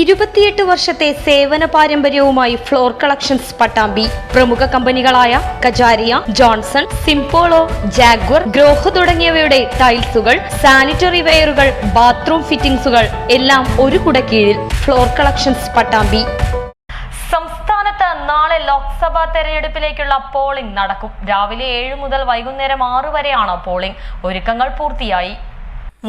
ഇരുപത്തിയെട്ട് വർഷത്തെ സേവന പാരമ്പര്യവുമായി ഫ്ലോർ കളക്ഷൻസ് പട്ടാമ്പി. പ്രമുഖ കമ്പനികളായ Kajaria Johnson Simpolo Jaguar Grohe തുടങ്ങിയവയുടെ ടൈൽസുകൾ സാനിറ്ററി വെയറുകൾ ബാത്റൂം ഫിറ്റിംഗ്സുകൾ എല്ലാം ഒരു കുടക്കീഴിൽ ഫ്ലോർ കളക്ഷൻസ് പട്ടാമ്പി. സംസ്ഥാനത്ത് നാളെ ലോക്സഭാ തെരഞ്ഞെടുപ്പിലേക്കുള്ള പോളിംഗ് നടക്കും. രാവിലെ ഏഴ് മുതൽ വൈകുന്നേരം ആറ് വരെയാണ് പോളിംഗ്. ഒരുക്കങ്ങൾ പൂർത്തിയായി.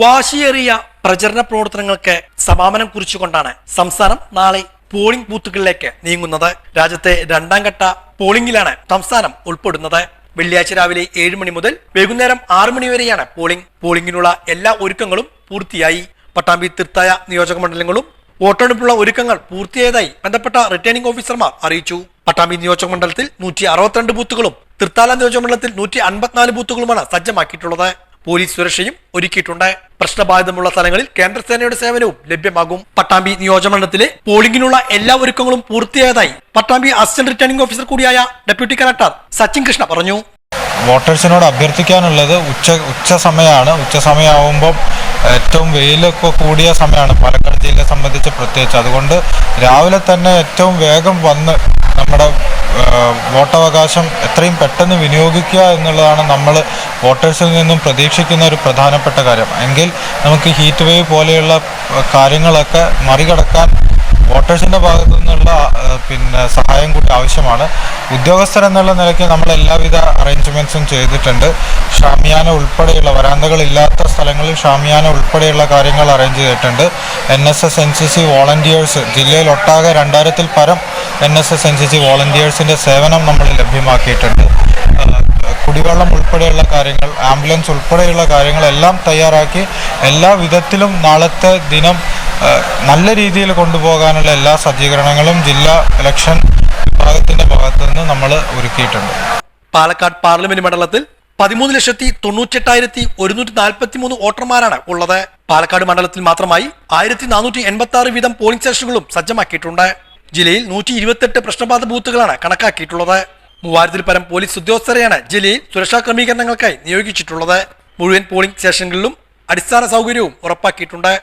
വാശിയേറിയ പ്രചരണ പ്രവർത്തനങ്ങൾക്ക് സമാപനം കുറിച്ചുകൊണ്ടാണ് സംസ്ഥാനം നാളെ പോളിംഗ് ബൂത്തുകളിലേക്ക് നീങ്ങുന്നത്. രാജ്യത്തെ രണ്ടാം ഘട്ട പോളിംഗിലാണ് സംസ്ഥാനം ഉൾപ്പെടുന്നത്. വെള്ളിയാഴ്ച രാവിലെ ഏഴ് മണി മുതൽ വൈകുന്നേരം ആറ് മണി വരെയാണ് പോളിംഗ് പോളിംഗിനുള്ള എല്ലാ ഒരുക്കങ്ങളും പൂർത്തിയായി. പട്ടാമ്പി തീർത്തായ നിയോജക മണ്ഡലങ്ങളും വോട്ടെടുപ്പുള്ള ഒരുക്കങ്ങൾ പൂർത്തിയായതായി ബന്ധപ്പെട്ട റിട്ടേണിംഗ് ഓഫീസർമാർ അറിയിച്ചു. പട്ടാമ്പി നിയോജക മണ്ഡലത്തിൽ നൂറ്റി അറുപത്തിരണ്ട് ബൂത്തുകളും തൃത്താല നിയോജക മണ്ഡലത്തിൽ നൂറ്റി അൻപത്തിനാല് ബൂത്തുകളുമാണ് സജ്ജമാക്കിയിട്ടുള്ളത്. പോലീസ് സുരക്ഷയും ഒരുക്കിയിട്ടുണ്ട്. പ്രശ്നബാധിതമുള്ള സ്ഥലങ്ങളിൽ കേന്ദ്രസേനയുടെ സേവനവും ലഭ്യമാകും. പട്ടാമ്പി നിയോജകമണ്ഡലത്തിലെ പോളിംഗിനുള്ള എല്ലാ ഒരുക്കങ്ങളും പൂർത്തിയായതായി പട്ടാമ്പി അസിസ്റ്റന്റ് റിട്ടേണിംഗ് ഓഫീസർ കൂടിയായ ഡെപ്യൂട്ടി കലക്ടർ സച്ചിൻ കൃഷ്ണ പറഞ്ഞു. വോട്ടേഴ്സിനോട് അഭ്യർത്ഥിക്കാനുള്ളത് ഉച്ച ഉച്ച സമയമാണ്. ഉച്ച സമയമാകുമ്പം ഏറ്റവും വെയിലൊക്കെ കൂടിയ സമയമാണ്. പാലക്കാട് ജില്ലയെ സംബന്ധിച്ച് പ്രത്യേകിച്ച്. അതുകൊണ്ട് രാവിലെ തന്നെ ഏറ്റവും വേഗം വന്ന് നമ്മുടെ വോട്ടവകാശം എത്രയും പെട്ടെന്ന് വിനിയോഗിക്കുക എന്നുള്ളതാണ് നമ്മൾ വോട്ടേഴ്സിൽ നിന്നും പ്രതീക്ഷിക്കുന്ന ഒരു പ്രധാനപ്പെട്ട കാര്യം. എങ്കിൽ നമുക്ക് ഹീറ്റ് വേവ് പോലെയുള്ള കാര്യങ്ങളൊക്കെ മറികടക്കാൻ വോട്ടേഴ്സിന്റെ ഭാഗത്തു നിന്നുള്ള പിന്നെ സഹായം കൂടി ആവശ്യമാണ്. ഉദ്യോഗസ്ഥർ എന്നുള്ള നിലയ്ക്ക് നമ്മൾ എല്ലാവിധ അറേഞ്ച്മെന്റ്സും ചെയ്തിട്ടുണ്ട്. ഷാമിയാന ഉൾപ്പെടെയുള്ള വരാന്തകളില്ലാത്ത സ്ഥലങ്ങളിൽ ഷാമിയാന ഉൾപ്പെടെയുള്ള കാര്യങ്ങൾ അറേഞ്ച് ചെയ്തിട്ടുണ്ട്. N S S N C C volunteers ജില്ലയിൽ ഒട്ടാകെ രണ്ടായിരത്തിൽ പരം N S S N C C വോളണ്ടിയേഴ്സിന്റെ സേവനം നമ്മൾ ലഭ്യമാക്കിയിട്ടുണ്ട്. ഉൾപ്പെടെയുള്ള കാര്യങ്ങൾ ആംബുലൻസ് ഉൾപ്പെടെയുള്ള കാര്യങ്ങളെല്ലാം തയ്യാറാക്കി എല്ലാ വിധത്തിലും നാളത്തെ ദിനം നല്ല രീതിയിൽ കൊണ്ടുപോകാനുള്ള എല്ലാ സജ്ജീകരണങ്ങളും ജില്ലാ ഇലക്ഷൻ വിഭാഗത്തിന്റെ ഭാഗത്തുനിന്ന് നമ്മൾ ഒരുക്കിയിട്ടുണ്ട്. പാലക്കാട് പാർലമെന്റ് മണ്ഡലത്തിൽ പതിമൂന്ന് ലക്ഷത്തി തൊണ്ണൂറ്റെട്ടായിരത്തി ഒരുന്നൂറ്റി നാൽപ്പത്തി മൂന്ന് വോട്ടർമാരാണ് ഉള്ളത്. പാലക്കാട് മണ്ഡലത്തിൽ മാത്രമായി ആയിരത്തി നാനൂറ്റി എൺപത്തി ആറ് വീതം പോളിംഗ് സ്റ്റേഷനുകളും സജ്ജമാക്കിയിട്ടുണ്ട്. ജില്ലയിൽ നൂറ്റി ഇരുപത്തെട്ട് പ്രശ്നബാധ ബൂത്തുകളാണ് കണക്കാക്കിയിട്ടുള്ളത്. മൂവായിരത്തിൽ പരം പോലീസ് ഉദ്യോഗസ്ഥരെയാണ് ജില്ലയിൽ സുരക്ഷാ ക്രമീകരണങ്ങൾക്കായി നിയോഗിച്ചിട്ടുള്ളത്. മുഴുവൻ പോളിംഗ് സ്റ്റേഷനുകളിലും അടിസ്ഥാന സൗകര്യവും ഉറപ്പാക്കിയിട്ടുണ്ട്.